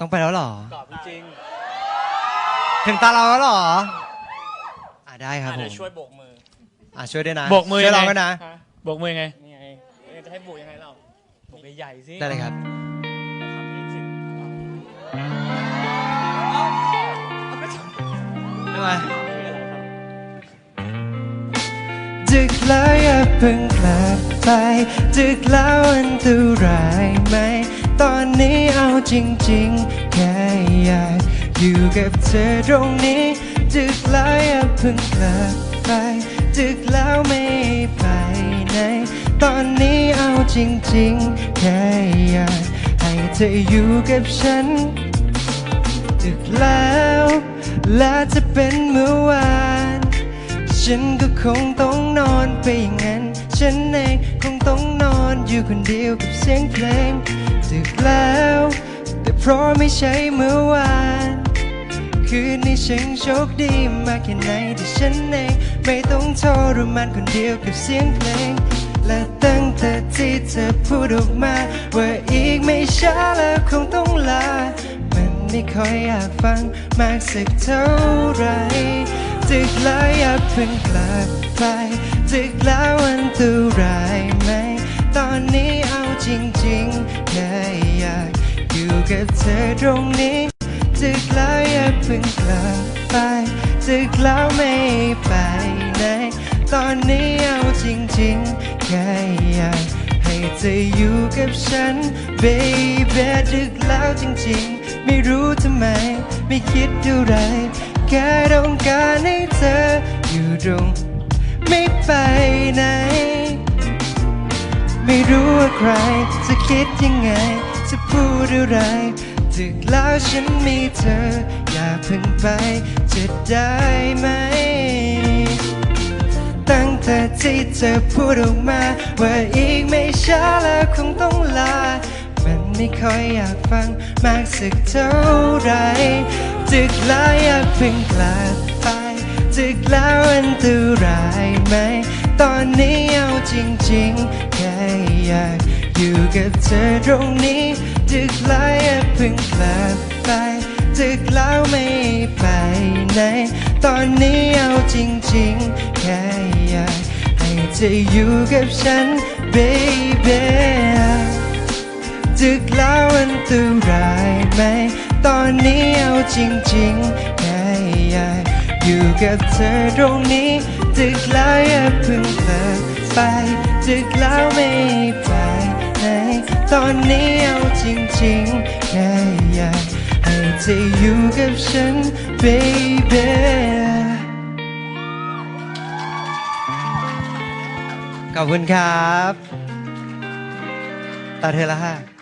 ต้องไปแล้วเหรอ ตอบจริงถึงตาเราแล้วเหรอ อะได้ๆครับอะผเดี๋ยวมช่วยโบกมือ อะช่วยด้วยนะโบกมือช่วยยังเราไง ด้วยนะฮะโบกมือยังไง นี่ไงเอ๊ะจะให้โบกยังไงเราโบกใหญ่ๆสิได้เลยครับ ทำให้ถึงได้ไหมไม่เป็นไรครับดึกแล้วอย่าเพิ่งกลับไปดึกแล้วอันตรายไหม ตอนนี้เอาจริงๆ แค่อยากอยู่กับเธอตรงนี้ดึกแล้วอย่าเพิ่งกลับไปดึกแล้วไม่ไปไหน ตอนนี้เอาจริงๆ แค่อยากให้เธออยู่กับฉันดึกแล้วและจะเป็นเมื่อวาน ฉันก็คงต้องนอนไปอย่างนั้น ฉันเองคงต้องนอนอยู่คนเดียวกับเสียงเพลงดึกแล้ว แต่เพราะไม่ใช่เมื่อวาน คืนนี้ฉันโชคดีมากแค่ไหนที่ฉันเองไม่ต้องทรมานคนเดียวกับเสียงเพลง และตั้งแต่ที่เธอพูดออกมาว่าอีกไม่ช้าแล้วคงต้องลา มันไม่ค่อยอยากฟังมากสักเท่าไหร่ดึกแล้ว อย่าเพิ่งกลับไปดึกแล้วอันตรายไหม ตอนนี้เอาจริงๆแค่อยากอยู่กับเธอตรงนี้ดึกแล้วอย่าเพิ่งกลับไปดึกแล้วไม่ไปไหน ตอนนี้เอาจริงๆแค่อยากให้เธออยู่กับฉัน baby ดึกแล้วจริงๆ ไม่รู้ทำไม ไม่คิดอะไรแค่ต้องการให้ รงไม่ไปไหน ไม่รู้ว่าใคร จะคิดยังไง จะพูดอะไรดึกแล้วฉันมีเธอ อย่าเพิ่งไปจะได้ไหม ตั้งแต่ที่เธอพูดออกมา ว่าอีกไม่ช้าแล้วคงต้องลา มันไม่ค่อยอยากฟังมากสักเท่าไหรดึกแล้วอย่าเพิ่งกลับไป ดึกแล้วอันตรายไหม ตอนนี้เอาจริงๆ แค่อยากอยู่กับเธอตรงนี้ดึกแล้วอย่าเพิ่งกลับไปดึกแล้วไม่ไปไหน ตอนนี้เอาจริงๆ แค่อยากให้เธออยู่กับฉัน baby ดึกแล้วอันตรายไหม ตอนนี้เอาจริงๆ แค่อยาก อยู่กับเธอตรงนี้ดึกแล้วอย่าเพิ่งเลิกไปดึกแล้วไม่ไปไหนตอนนี้เอาจริงๆแค่อยากให้เธออยู่กับฉัน baby ขอบคุณครับ ตาเธอละค่ะ